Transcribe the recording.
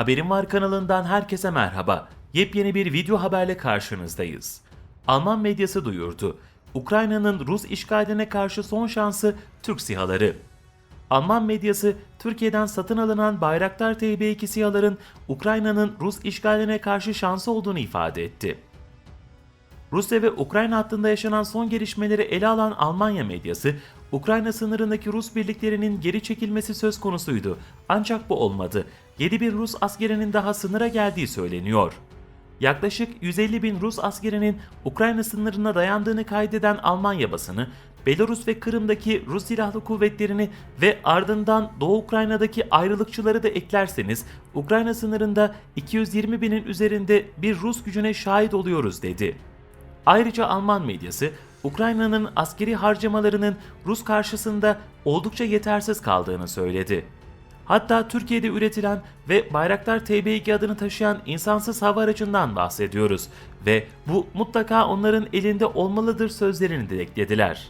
Haberim Var kanalından herkese merhaba. Yepyeni bir video haberle karşınızdayız. Alman medyası duyurdu. Ukrayna'nın Rus işgaline karşı son şansı Türk SİHA'ları. Alman medyası Türkiye'den satın alınan Bayraktar TB2 SİHA'ların Ukrayna'nın Rus işgaline karşı şansı olduğunu ifade etti. Rusya ve Ukrayna hattında yaşanan son gelişmeleri ele alan Almanya medyası, Ukrayna sınırındaki Rus birliklerinin geri çekilmesi söz konusuydu. Ancak bu olmadı. 7 bin Rus askerinin daha sınıra geldiği söyleniyor. Yaklaşık 150 bin Rus askerinin Ukrayna sınırına dayandığını kaydeden Almanya basını, Belarus ve Kırım'daki Rus silahlı kuvvetlerini ve ardından Doğu Ukrayna'daki ayrılıkçıları da eklerseniz Ukrayna sınırında 220 binin üzerinde bir Rus gücüne şahit oluyoruz dedi. Ayrıca Alman medyası Ukrayna'nın askeri harcamalarının Rus karşısında oldukça yetersiz kaldığını söyledi. Hatta Türkiye'de üretilen ve Bayraktar TB2 adını taşıyan insansız hava aracından bahsediyoruz ve bu mutlaka onların elinde olmalıdır sözlerini de eklediler.